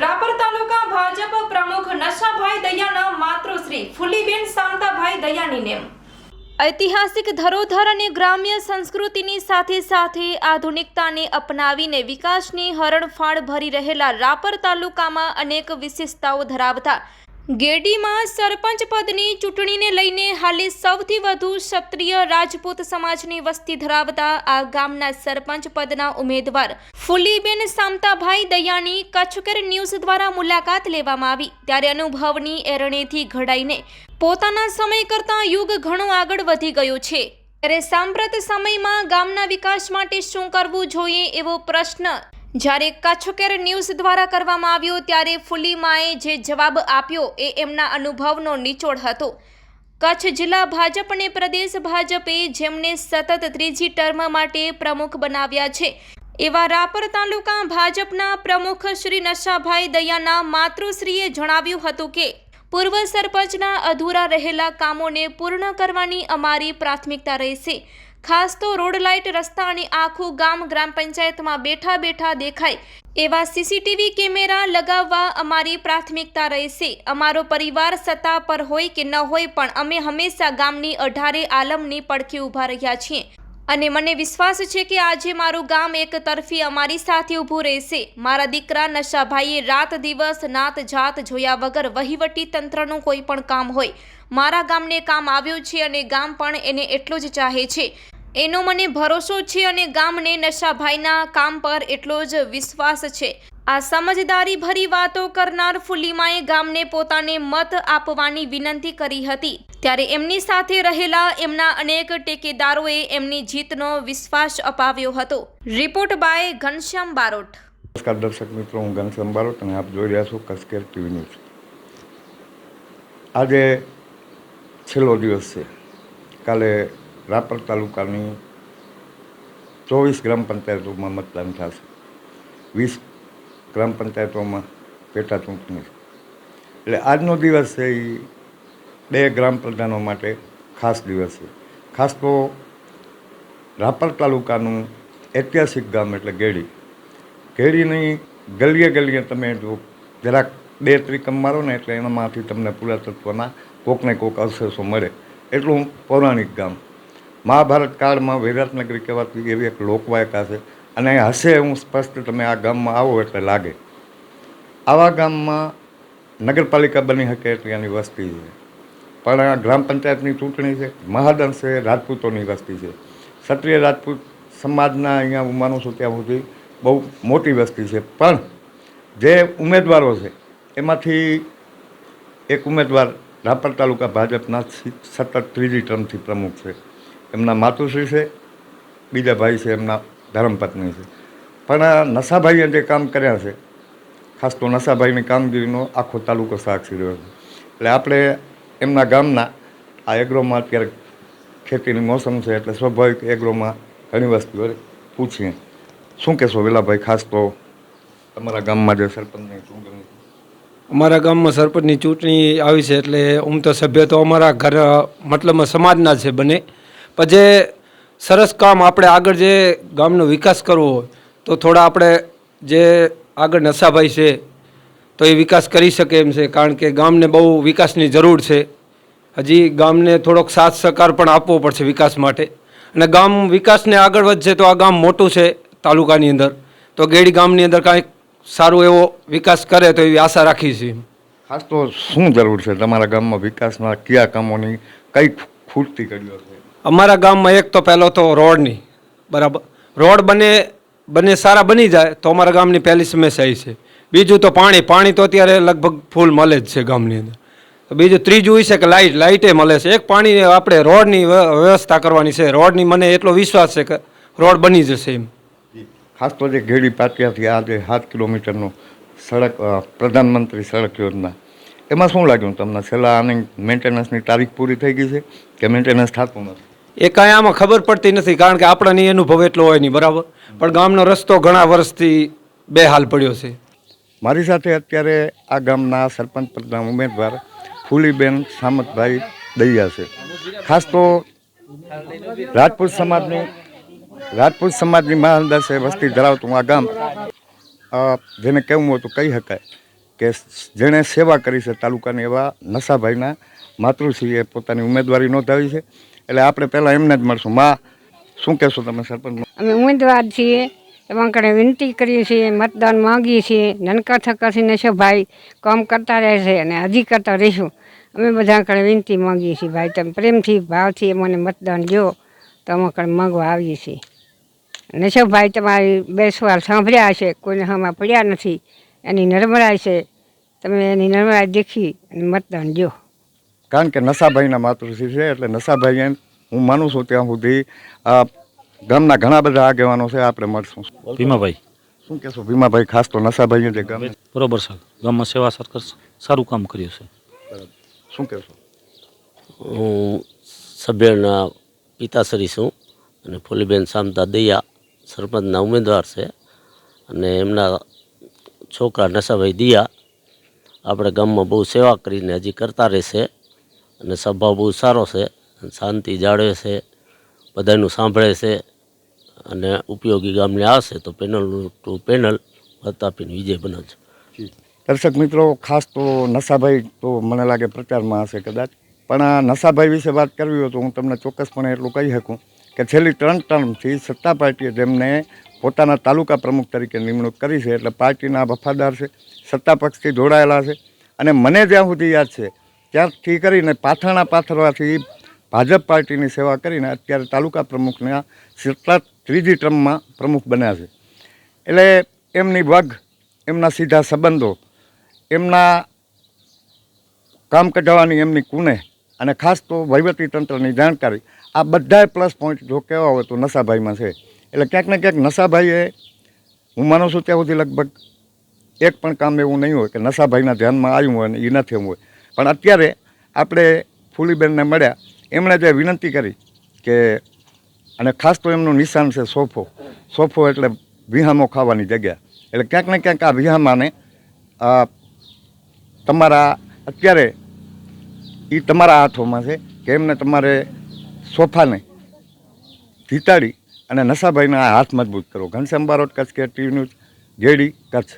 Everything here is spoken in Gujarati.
રાપર તાલુકા ભાજપ પ્રમુખ નશાભાઈ દયાના માતૃશ્રી ફુલીબેન શાંતાભાઈ દયાની નેમ. ઐતિહાસિક ધરોધર અને ગ્રામ્ય સંસ્કૃતિની સાથે સાથે આધુનિકતાને અપનાવીને વિકાસની હરણફાળ ભરી રહેલા રાપર તાલુકામાં અનેક વિશેષતાઓ ધરાવતા ગેડીમાં સરપંચ પદની ચૂંટણીને લઈને હાલે સૌથી વધુ ક્ષત્રિય રાજપૂત સમાજની વસ્તી ધરાવતા આ ગામના સરપંચ પદના ઉમેદવાર ફુલીબેન સામતાભાઈ દયાની કચ્છકર ન્યૂઝ દ્વારા મુલાકાત લેવામાં આવી. ત્યારે અનુભવની એરણેથી ઘડાઈને પોતાના સમય કરતાં યુગ ઘણો આગળ વધી ગયો છે. ત્યારે સાંપ્રત સમયમાં ગામના વિકાસ માટે શું કરવું જોઈએ એવો પ્રશ્ન જ્યારે કચ્છકેર ન્યૂઝ દ્વારા કરવામાં આવ્યો ત્યારે ફુલીમાએ જે જવાબ આપ્યો એ એમના અનુભવનો નિચોડ હતો. કચ્છ જિલ્લા ભાજપ અને પ્રદેશ ભાજપે જેમને સતત ત્રીજી ટર્મ માટે પ્રમુખ બનાવ્યા છે, એવા રાપર તાલુકા ભાજપના પ્રમુખ શ્રી નશાભાઈ દયાના માતૃશ્રીએ જણાવ્યું હતું કે, પૂર્વ સરપંચના અધૂરા રહેલા કામોને પૂર્ણ કરવાની અમારી પ્રાથમિકતા રહેશે. ખાસ તો રોડ લાઇટ રસ્તા અને આખું ગામ ગ્રામ પંચાયતમાં બેઠા બેઠા દેખાય. એવા સીસીટીવી કેમેરા લગાવવા અમારી પ્રાથમિકતા રહેશે. અમારો પરિવાર સત્તા પર હોય કે ન હોય પણ અમે હંમેશા ગામની અઢારે આલમની પડખે ઊભા રહ્યા છીએ. અને મને વિશ્વાસ છે કે આજે મારું ગામ એક તરફી અમારી સાથે ઊભું રહેશે. મારા દીકરા નશાભાઈએ રાત દિવસ નાત જાત જોયા વગર વહીવટી તંત્રનું કોઈ પણ કામ હોય. મારા ગામને કામ આવ્યું છે અને ગામ પણ એને એટલું જ ચાહે છે. એનો મને ભરોસો છે અને ગામને નશાભાઈના કામ પર એટલો જ વિશ્વાસ છે. આ સમજદારી ભરી વાતો કરનાર ફુલીમાએ ગામને પોતાને મત આપવાની વિનંતી કરી હતી. ત્યારે એમની સાથે રહેલા એમના અનેક ટેકેદારોએ એમની જીતનો વિશ્વાસ અપાવ્યો હતો. Report by Ghanshyam Barot. નમસ્કાર દર્શક મિત્રો, હું ઘનશ્યામ બારોટ અને આપ જોઈ રહ્યા છો કસકેર ટીવી ન્યૂઝ. આજે છેલ્લો દિવસ છે. કાલે રાપર તાલુકાની ચોવીસ ગ્રામ પંચાયતોમાં મતદાન થશે. વીસ ગ્રામ પંચાયતોમાં પેટા ચૂંટણી એટલે આજનો દિવસ છે એ બે ગ્રામ પ્રધાનો માટે ખાસ દિવસ છે. ખાસ તો રાપર તાલુકાનું ઐતિહાસિક ગામ એટલે ગેડી. કેળીની ગલીએ ગલીએ તમે જો જરાક બે ત્રિકમ મારો ને એટલે એનામાંથી તમને પુરાતત્વના કોકને કોક અવશેષો મળે. એટલું પૌરાણિક ગામ મહાભારત કાળમાં વિરાટનગરી કહેવાતી એવી એક લોકવાયકા છે. અને હશે હું સ્પષ્ટ તમે આ ગામમાં આવો એટલે લાગે. આવા ગામમાં નગરપાલિકા બની શકે એટલી એની વસ્તી છે. પણ આ ગ્રામ પંચાયતની ચૂંટણી છે મહાદંશે રાજપૂતોની વસ્તી છે. ક્ષત્રિય રાજપૂત સમાજના અહીંયા હું માનું છું ત્યાં સુધી બહુ મોટી વસ્તી છે. પણ જે ઉમેદવારો છે, એમાંથી એક ઉમેદવાર રાપર તાલુકા ભાજપના સતત ત્રીજી ટર્મથી પ્રમુખ છે. એમના માતુશ્રી છે, બીજા ભાઈ છે, એમના ધર્મપત્ની છે. પણ આ નશાભાઈએ જે કામ કર્યા છે, ખાસ તો નશાભાઈની કામગીરીનો આખો તાલુકો સાક્ષી રહ્યો છે. એટલે આપણે એમના ગામના, આ એગ્રોમાં અત્યારે ખેતીની મોસમ છે, એટલે સ્વાભાવિક એગ્રોમાં ઘણી વસ્તુઓ પૂછીએ. શું કહેશો વેલાભાઈ, ખાસ તો તમારા ગામમાં જે સરપંચની ચૂંટણી અમારા ગામમાં સરપંચની ચૂંટણી આવી છે, એટલે આમ તો સભ્ય તો અમારા ઘર મતલબમાં સમાજના છે બને. પણ જે સરસ કામ આપણે આગળ જે ગામનો વિકાસ કરવો હોય, તો થોડા આપણે જે આગળ નશાભાઈ છે, તો એ વિકાસ કરી શકે એમ છે. કારણ કે ગામને બહુ વિકાસની જરૂર છે. હજી ગામને થોડોક સાથ સહકાર પણ આપવો પડશે વિકાસ માટે. અને ગામ વિકાસને આગળ વધશે તો આ ગામ મોટું છે તાલુકાની અંદર. તો ગેડી ગામની અંદર કાંઈક સારો એવો વિકાસ કરે તો એવી આશા રાખી છે ખાસ તો શું જરૂર છે તમારા ગામમાં વિકાસના કયા કામોની કઈ ખૂટતી કર્યો છે? અમારા ગામમાં એક તો પહેલો તો રોડની, બરાબર? રોડ બને બને સારા બની જાય તો અમારા ગામની પહેલી સમસ્યા છે. બીજું તો પાણી પાણી તો અત્યારે લગભગ ફૂલ મળે જ છે ગામની અંદર. બીજું, ત્રીજું એ છે કે લાઇટ, લાઇટે મળે છે. એક પાણી આપણે રોડની વ્યવસ્થા કરવાની છે. રોડની મને એટલો વિશ્વાસ છે કે રોડ બની જશે એમ. ખાસ તો જે ઘેડી પાટિયાથી આ જે સાત કિલોમીટરનું સડક પ્રધાનમંત્રી સડક યોજના. એમાં શું લાગ્યું તમને? છેલ્લા આની મેન્ટેનન્સની તારીખ પૂરી થઈ ગઈ છે કે મેન્ટેનન્સ થતું નથી? એ કાંઈ આમાં ખબર પડતી નથી, કારણ કે આપણને અનુભવ એટલો હોય નહીં, બરાબર? પણ ગામનો રસ્તો ઘણા વર્ષથી બેહાલ પડ્યો છે. મારી સાથે અત્યારે આ ગામના સરપંચ પદના ઉમેદવાર ફૂલીબેન સામતભાઈ દૈયા છે. ખાસ તો રાજપૂત સમાજની રાજપૂત સમાજની મહાનદાસે વસ્તી ધરાવતું આ ગામ જેને કહેવું હતું કહી શકાય કે જેણે સેવા કરી છે તાલુકાની એવા નશાભાઈના માતૃશ્રીએ પોતાની ઉમેદવારી નોંધાવી છે. એટલે આપણે પહેલાં એમને જ મળશું. માં, શું કહેશો તમે, સરપંચ? અમે ઉમેદવાર છીએ, એમાં કણે વિનંતી કરીએ છીએ, મતદાન માંગીએ છીએ, નનકા થકાથી નશોભાઈ કામ કરતા રહેશે અને હજી કરતા રહીશું. અમે બધા કણે વિનંતી માંગીએ છીએ, ભાઈ, તમે પ્રેમથી, ભાવથી અમને મતદાન જો તો અમે કણે માગવા આવીએ છીએ. નશોભાઈ તમારી બે સવાલ સાંભળ્યા હશે, કોઈને હમણાં પડ્યા નથી, એની નર્મરાઈ છે, તમે એની નર્મરાઈ દેખી અને મતદાન જો કારણ કે નશાભાઈના માતૃશ્રી છે એટલે નશાભાઈ એમ હું માનું છું ત્યાં સુધી આ ગામના ઘણા બધા આગેવાનો છે આપણે મળશું. ભીમાભાઈ. શું કહેશો? ભીમાભાઈ ખાસ તો નશાભાઈ જે ગામ. બરોબર સર ગામમાં સેવા સરકાર સારું કામ કર્યું છે. શું કહેશો? હું સભ્યના પિતાશ્રી છું અને ફૂલીબેન શામતા દૈયા સરપંચના ઉમેદવાર છે અને એમના છોકરા નશાભાઈ દિયા. આપણે ગામમાં બહુ સેવા કરીને હજી કરતા રહેશે. અને સ્વભાવ બહુ સારો છે શાંતિ જાળવે છે, બધાનું સાંભળે છે અને ઉપયોગી ગામને આવશે તો પેનલ ટુ પેનલ પ્રતાપીને વિજય બનાવજો દર્શક મિત્રો, ખાસ તો નશાભાઈ તો મને લાગે પ્રચારમાં હશે કદાચ. પણ આ નશાભાઈ વિશે વાત કરવી હોય તો હું તમને ચોક્કસપણે એટલું કહી શકું કે છેલ્લી ત્રણ ટર્મથી સત્તા પાર્ટીએ જેમને પોતાના તાલુકા પ્રમુખ તરીકે નિમણૂક કરી છે, એટલે પાર્ટીના વફાદાર છે, સત્તા પક્ષથી જોડાયેલા છે. અને મને જ્યાં સુધી યાદ છે ત્યારથી કરીને પાથરણા પાથરવાથી ભાજપ પાર્ટીની સેવા કરીને અત્યારે તાલુકા પ્રમુખના સતત ત્રીજી ટર્મમાં પ્રમુખ બન્યા છે. એટલે એમની વગ, એમના સીધા સંબંધો, એમના કામ કઢાવવાની એમની કુને અને ખાસ તો વહીવટી તંત્રની જાણકારી, આ બધાય પ્લસ પોઈન્ટ જો કહેવા હોય તો નશાભાઈમાં છે. એટલે ક્યાંક ને ક્યાંક નશાભાઈએ, હું માનું છું ત્યાં સુધી લગભગ એક પણ કામ એવું નહીં હોય કે નશાભાઈના ધ્યાનમાં આવ્યું હોય અને એ નથી હોય. પણ અત્યારે આપણે ફૂલીબેનને મળ્યા. એમણે જે વિનંતી કરી કે, અને ખાસ તો એમનું નિશાન છે સોફો. સોફો એટલે વિહામો ખાવાની જગ્યા. એટલે ક્યાંક ને ક્યાંક આ વિહામાને તમારા અત્યારે એ તમારા હાથોમાં છે કે એમને તમારે સોફાને જીતાડી અને નશાભાઈના હાથ મજબૂત કરો. ઘનશ્યામ બારોટ કચ્છ કે ટીવી ન્યૂઝ ગેડી કચ્છ.